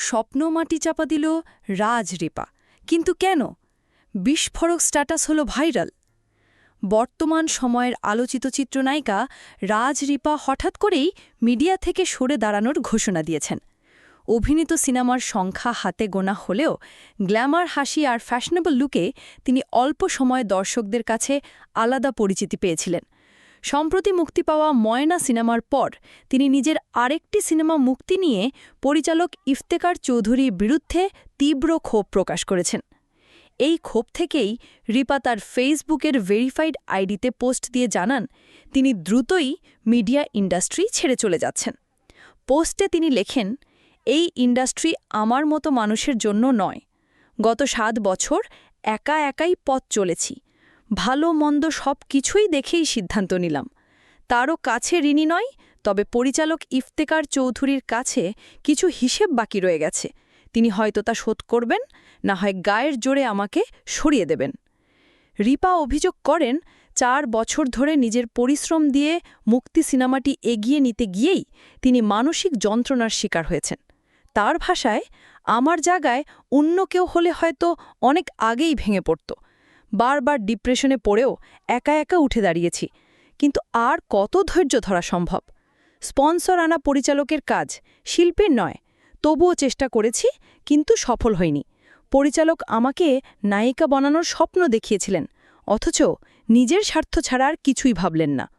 স্বপ্ন মাটি চাপা দিল রাজ রিপা। কিন্তু কেন? বিস্ফোরক স্ট্যাটাস হলো ভাইরাল। বর্তমান সময়ের আলোচিত চিত্রনায়িকা রাজ রিপা হঠাৎ করেই মিডিয়া থেকে সরে দাঁড়ানোর ঘোষণা দিয়েছেন। অভিনীত সিনেমার সংখ্যা হাতে গোনা হলেও গ্ল্যামার হাসি আর ফ্যাশনেবল লুকে তিনি অল্প সময়ে দর্শকদের কাছে আলাদা পরিচিতি পেয়েছিলেন। সম্প্রতি মুক্তি পাওয়া ময়না সিনেমার পর, তিনি নিজের আরেকটি সিনেমা মুক্তি নিয়ে পরিচালক ইফতেকার চৌধুরীর বিরুদ্ধে তীব্র ক্ষোভ প্রকাশ করেছেন। এই ক্ষোভ থেকেই রিপা তার ফেসবুকের ভেরিফাইড আইডিতে পোস্ট দিয়ে জানান, তিনি দ্রুতই মিডিয়া ইন্ডাস্ট্রি ছেড়ে চলে যাচ্ছেন। পোস্টে তিনি লেখেন, এই ইন্ডাস্ট্রি আমার মতো মানুষের জন্য নয়। গত সাত বছর একা একাই পথ চলেছি। ভালো, মন্দ সব কিছুই দেখেই সিদ্ধান্ত নিলাম। তারও কাছে ঋণী নয়, তবে পরিচালক ইফতেকার চৌধুরীর কাছে কিছু হিসেব বাকি রয়ে গেছে। তিনি হয়তো তা শোধ করবেন, না হয় গায়ের জোরে আমাকে সরিয়ে দেবেন। রিপা অভিযোগ করেন, চার বছর ধরে নিজের পরিশ্রম দিয়ে মুক্তি সিনেমাটি এগিয়ে নিতে গিয়েই তিনি মানসিক যন্ত্রণার শিকার হয়েছেন। তার ভাষায়, আমার জায়গায় অন্য কেউ হলে হয়তো অনেক আগেই ভেঙে পড়ত। বারবার ডিপ্রেশনে পড়েও একা একা উঠে দাঁড়িয়েছি। কিন্তু আর কত ধৈর্য ধরা সম্ভব? স্পন্সর আনা পরিচালকের কাজ শিল্পের নয়, তবুও চেষ্টা করেছি, কিন্তু সফল হয়নি। পরিচালক আমাকে নায়িকা বানানোর স্বপ্ন দেখিয়েছিলেন, অথচ নিজের স্বার্থ ছাড়া আর কিছুই ভাবলেন না।